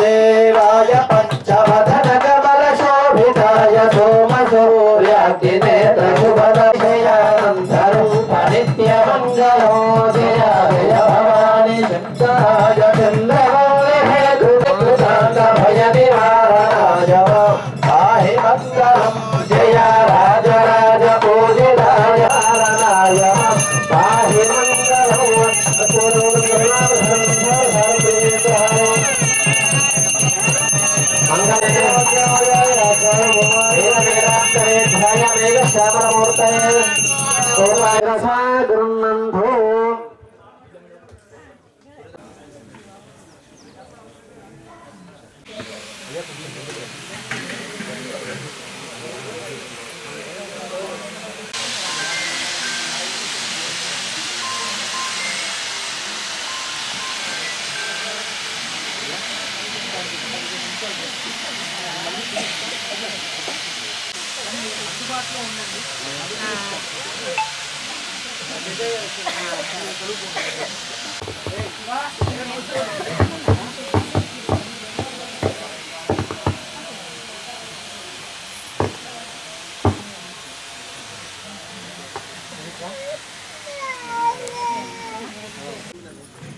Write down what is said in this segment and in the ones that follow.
देवाय पञ्चवदन कमल शोभिताय सोम सूर्यातिनेत्रशुभदशयानन्दरूप नित्यमङ्गलो जया जय పాహి మంగళం జయ రాజరాజ పూజితాయ నారాయణ. పాహి మంగళం గృహంధో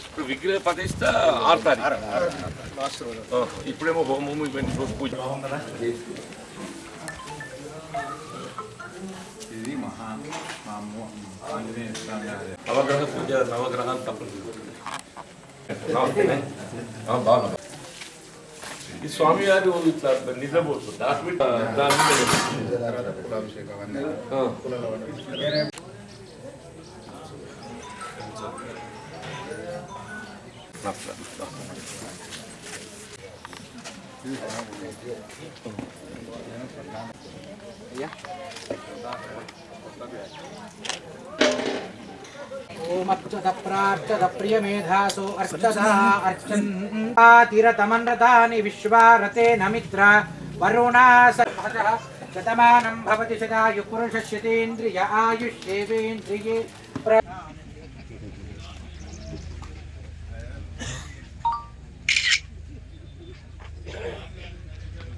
ఇప్పుడు విగ్రహ ప్రతిష్ట ఆరు తారీఖు ఇప్పుడేమో హోమము ఇవన్నీ రోజు పూజ. ఇది మహా ఆంజనేయ స్వామి నవగ్రహ పూజ నవగ్రహాలు తప్పదు. బాగా ಈ ಸ್ವಾಮಿಯಾರು ಸರ್ ನಿಲ್ಲಬಹುದು Yeah. ప్రియమేధాసో అర్చతా అర్చన్. ఆతిరతమన్రతాని విశ్వారతేన మిత్ర వరుణా శతమానం భవతి శతాయు పురుషస్యతేంద్రియ ఆయుష్యేవేంద్రియే ప్ర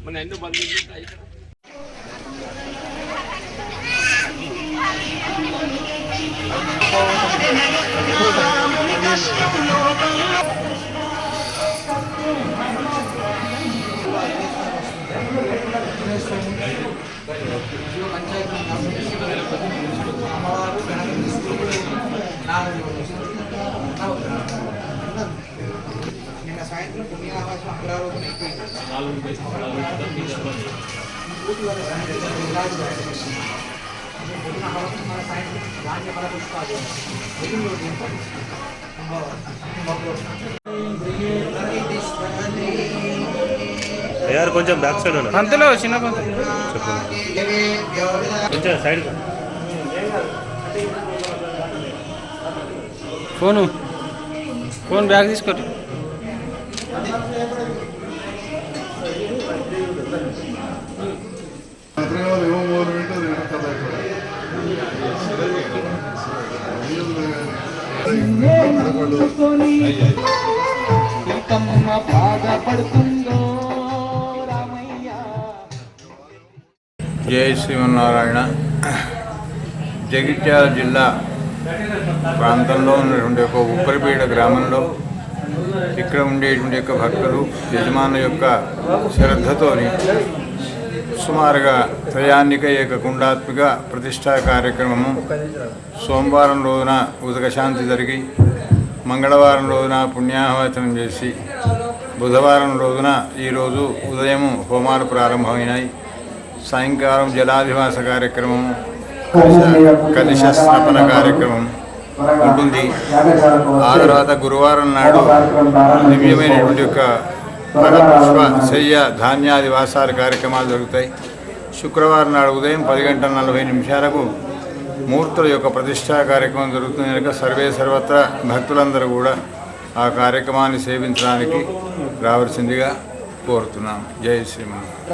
మన ఎన్నో బంధువులు నిన్న సాయంత్రం పుణ్యావాసం అగ్రారోపణ అయిపోయింది యజ్ఞ సాయంత్రం ధాన్య ఫల పుష్పాలు మిగిలిన దీంతో యారు కొంచెం బ్యాక్ సైడ్ ఉన్నారు. పంతులు చిన్న పంతులు కొంచెం సైడ్ ఫోను. ఫోన్ బ్యాగ్ తీసుకోండి. జై శ్రీమన్నారాయణ. జగిత్యాల జిల్లా ప్రాంతంలో ఉన్నటువంటి ఒక ఉప్పరిపీడ గ్రామంలో ఇక్కడ ఉండేటువంటి యొక్క భక్తులు యజమాను యొక్క శ్రద్ధతోని సుమారుగా త్రయాన్నిక ఏకకుండాత్మిక ప్రతిష్టా కార్యక్రమము సోమవారం రోజున ఉదక శాంతి జరిగి మంగళవారం రోజున పుణ్యాహవచనం చేసి బుధవారం రోజున ఈరోజు ఉదయం హోమాలు ప్రారంభమైనాయి. సాయంకాలం జలాధివాస కార్యక్రమం కలుష స్థాపన కార్యక్రమం ఉంటుంది. ఆ తర్వాత గురువారం నాడు దివ్యమైనటువంటి యొక్క పరపుష్ప శయ్య ధాన్యాది వాసాల కార్యక్రమాలు జరుగుతాయి. శుక్రవారం నాడు ఉదయం పది గంటల నలభై నిమిషాలకు మూర్తుల యొక్క ప్రతిష్టా కార్యక్రమం జరుగుతుంది. కనుక సర్వే సర్వత్రా భక్తులందరూ కూడా ఆ కార్యక్రమాన్ని సేవించడానికి రావాల్సిందిగా కోరుతున్నాం. జై శ్రీమన్